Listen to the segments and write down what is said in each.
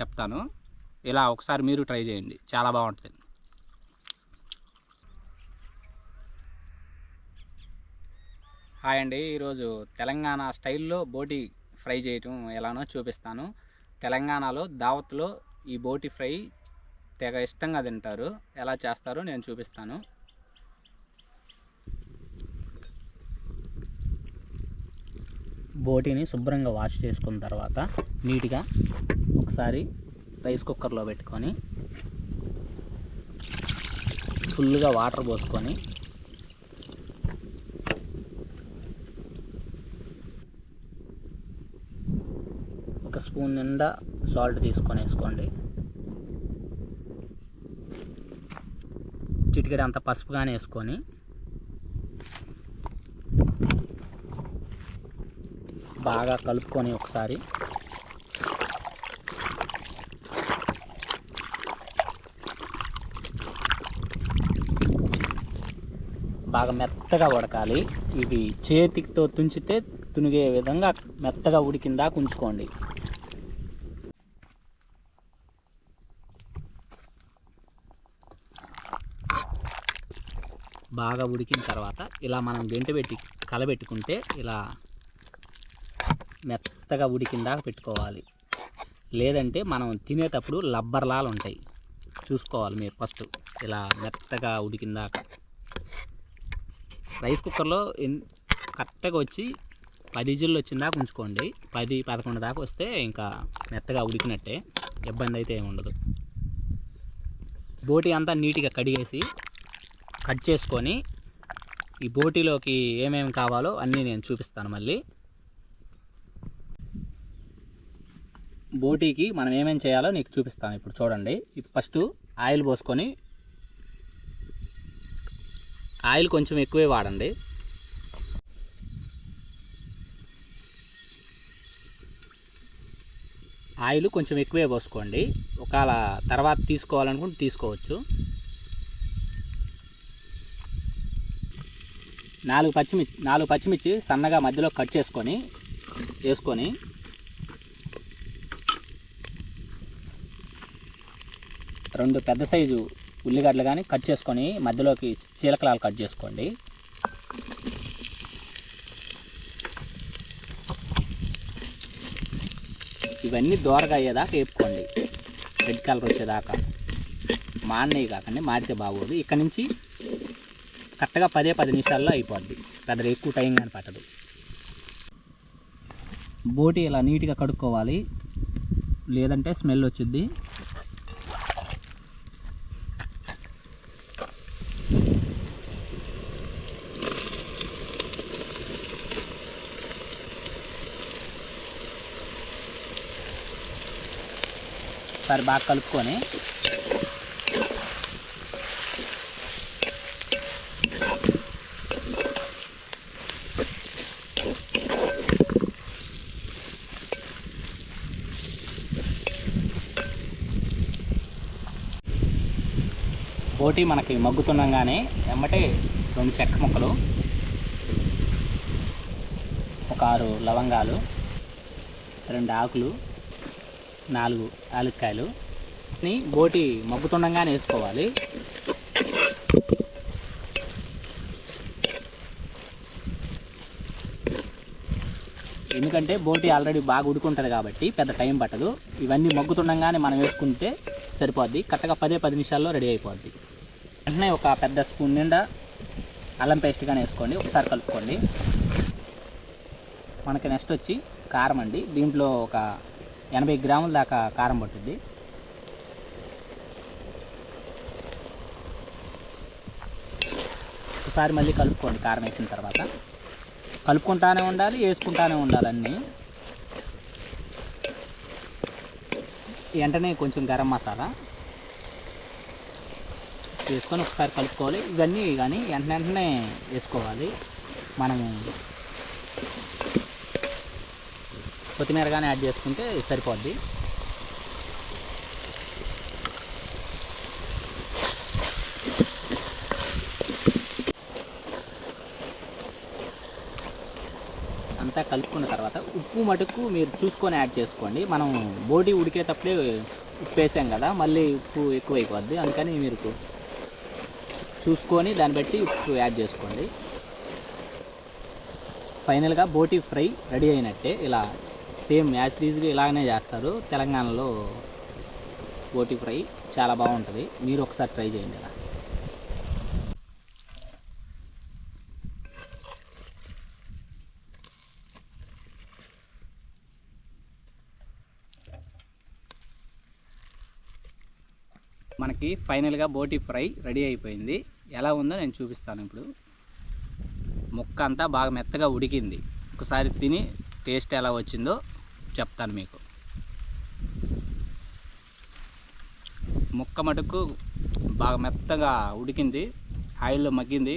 చెప్తాను. ఇలా ఒకసారి మీరు ట్రై చేయండి. చాలా బాగుంటుంది. హాయ్ అండి. ఈరోజు తెలంగాణ స్టైల్లో బోటి ఫ్రై చేయటం ఎలానో చూపిస్తాను. తెలంగాణలో దావత్లో ఈ బోటి ఫ్రై తెగ ఇష్టంగా తింటారు. ఎలా చేస్తారో నేను చూపిస్తాను. బోటిని శుభ్రంగా వాష్ చేసుకున్న తర్వాత నీట్గా ఒకసారి రైస్ కుక్కర్లో పెట్టుకొని ఫుల్గా వాటర్ పోసుకొని ఒక స్పూన్ నిండా సాల్ట్ తీసుకొని వేసుకోండి చిటికెడు అంత పసుపుగానే వేసుకొని బాగా కలుపుకొని ఒకసారి. బాగా మెత్తగా ఉడకాలి. ఇది చేతితో తుంచితే తునిగే విధంగా మెత్తగా ఉడికిందా ఉంచుకోండి బాగా ఉడికిన తర్వాత ఇలా మనం గంట పెట్టి కలబెట్టుకుంటే ఇలా మెత్తగా ఉడికిందాక పెట్టుకోవాలి. లేదంటే మనం తినేటప్పుడు లబ్బర్లాలు ఉంటాయి. చూసుకోవాలి మీరు ఫస్ట్. ఇలా మెత్తగా ఉడికిందాక రైస్ కుక్కర్లో కరెక్ట్గా వచ్చి పది జిల్లు వచ్చిందాక ఉంచుకోండి. పది పదకొండు దాకా వస్తే ఇంకా మెత్తగా ఉడికినట్టే. ఇబ్బంది అయితే ఏమి ఉండదు. బోటి అంతా నీట్గా కడిగేసి కట్ చేసుకొని ఈ బోటీలోకి ఏమేమి కావాలో అన్నీ నేను చూపిస్తాను మళ్ళీ. బోటీకి మనం ఏమేమి చేయాలో నీకు చూపిస్తాను ఇప్పుడు చూడండి. ఫస్ట్ ఆయిల్ పోసుకొని ఆయిల్ కొంచెం ఎక్కువే వాడండి. ఆయిల్ కొంచెం ఎక్కువే పోసుకోండి. ఒకవేళ తర్వాత తీసుకోవాలనుకుంటే తీసుకోవచ్చు. నాలుగు పచ్చిమిర్చి నాలుగు పచ్చిమిర్చి సన్నగా మధ్యలో కట్ చేసుకొని వేసుకొని రెండు పెద్ద సైజు ఉల్లిగడ్డలు కానీ కట్ చేసుకొని మధ్యలోకి చీలకలాలు కట్ చేసుకోండి. ఇవన్నీ దోరగా అయ్యేదాకా వేపుకోండి. రెడ్ కలర్ వచ్చేదాకా. మాడినవి కాకండి మాడితే బాగోదు. ఇక్కడ నుంచి కరెక్ట్గా పదే పది నిమిషాల్లో అయిపోద్ది. పెద్ద ఎక్కువ టైం కానీ పట్టదు. బోటి ఇలా నీట్గా కడుక్కోవాలి. లేదంటే స్మెల్ వచ్చింది ఒకసారి బాగా కలుపుకొని పోటీ మనకి మగ్గుతుండగానే ఎమ్మటే రెండు చెక్క ముక్కలు ఒక ఆరు లవంగాలు రెండు ఆకులు నాలుగు యాలక్కాయలు. ని బోటి మగ్గుతుండగానే వేసుకోవాలి. ఎందుకంటే బోటి ఆల్రెడీ బాగా ఉడుకుంటుంది కాబట్టి పెద్ద టైం పట్టదు. ఇవన్నీ మగ్గుతుండగానే మనం వేసుకుంటే సరిపోద్ది. కరెక్ట్గా పదే పది నిమిషాల్లో రెడీ అయిపోద్ది. వెంటనే ఒక పెద్ద స్పూన్ నిండా అల్లం పేస్ట్ కానీ వేసుకోండి. ఒకసారి కలుపుకోండి. మనకి నెక్స్ట్ వచ్చి కారం అండి. దీంట్లో ఒక ఎనభై గ్రాముల దాకా కారం పట్టుద్ది. ఒకసారి మళ్ళీ కలుపుకోండి కారం వేసిన తర్వాత. కలుపుకుంటానే ఉండాలి వేసుకుంటానే ఉండాలి అన్నీ. వెంటనే కొంచెం గరం మసాలా వేసుకొని ఒకసారి కలుపుకోవాలి. ఇవన్నీ కానీ వెంటనే వెంటనే వేసుకోవాలి. మనము కొత్తిమీర కానీ యాడ్ చేసుకుంటే సరిపోద్ది. అంతా కలుపుకున్న తర్వాత ఉప్పు మటుకు మీరు చూసుకొని యాడ్ చేసుకోండి. మనం బోటి ఉడికేటప్పుడే ఉప్పు వేసాం కదా మళ్ళీ ఉప్పు ఎక్కువైపోద్ది. అందుకని మీరు చూసుకొని దాన్ని బట్టి ఉప్పు యాడ్ చేసుకోండి. ఫైనల్గా బోటి ఫ్రై రెడీ అయినట్టే ఇలా సేమ్ యాజ్ ఇలాగనే చేస్తారు. తెలంగాణలో బోటి ఫ్రై చాలా బాగుంటుంది. మీరు ఒకసారి ట్రై చేయండి ఇలా మనకి ఫైనల్గా బోటి ఫ్రై రెడీ అయిపోయింది. ఎలా ఉందో నేను చూపిస్తాను ఇప్పుడు. ముక్క అంతా బాగా మెత్తగా ఉడికింది. ఒకసారి తిని టేస్ట్ ఎలా వచ్చిందో చెప్తాను మీకు. ముక్క మటుకు బాగా మెత్తగా ఉడికింది ఆయిల్లో మగ్గింది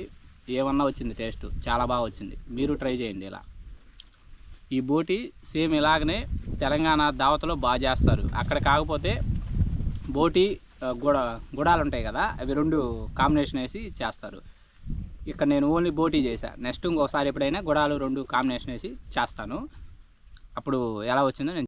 ఏమన్నా వచ్చింది టేస్ట్ చాలా బాగా వచ్చింది. మీరు ట్రై చేయండి ఇలా. ఈ బోటి సేమ్ ఇలాగనే తెలంగాణ దావతలో బాగా చేస్తారు. అక్కడ కాకపోతే బోటి గుడ గుడాలు ఉంటాయి కదా అవి రెండు కాంబినేషన్ వేసి చేస్తారు. ఇక్కడ నేను ఓన్లీ బోటీ చేశాను నెక్స్ట్ ఇంకోసారి ఎప్పుడైనా గుడాలు రెండు కాంబినేషన్ వేసి చేస్తాను. అప్పుడు ఎలా వచ్చిందో నేను